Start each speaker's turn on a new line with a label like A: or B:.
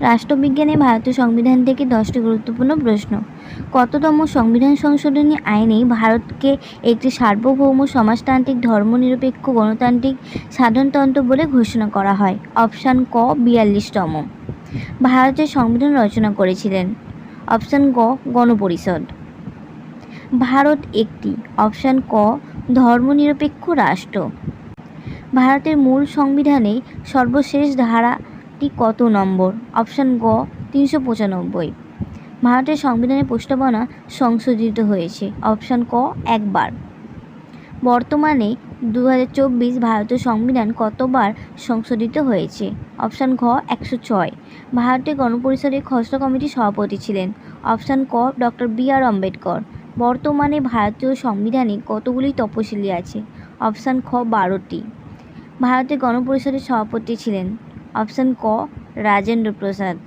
A: রাষ্ট্রবিজ্ঞানে ভারতীয় সংবিধান থেকে দশটি গুরুত্বপূর্ণ প্রশ্ন। কততম সংবিধান সংশোধনী আইনে ভারতকে একটি সার্বভৌম সমাজতান্ত্রিক, ধর্মনিরপেক্ষ, গণতান্ত্রিক, সাধারণতন্ত্র বলে ঘোষণা করা হয়। অপশান ক, বিয়াল্লিশতম। ভারতের সংবিধান রচনা করেছিলেন। অপশান গ, গণপরিষদ। ভারত একটি। অপশান ক, ধর্মনিরপেক্ষ রাষ্ট্র। ভারতের মূল সংবিধানে সর্বশেষ ধারাটি কত নম্বর? অপশান গ, তিনশো পঁচানব্বই। ভারতের সংবিধানের প্রস্তাবনা সংশোধিত হয়েছে। অপশান ক, একবার। বর্তমানে দু হাজার চব্বিশ ভারতীয় সংবিধান কতবার সংশোধিত হয়েছে? অপশান ঘ, একশো ছয়। ভারতের গণপরিষদের খসড়া কমিটির সভাপতি ছিলেন। অপশান ক, ডক্টর বি আর আম্বেদকর। বর্তমানে ভারতীয় সংবিধানে কতগুলি তপশিলি আছে? অপশান খ, বারোটি। ভারতের গণপরিষদের সভাপতি ছিলেন। অপশান ক রাজেন্দ্র প্রসাদ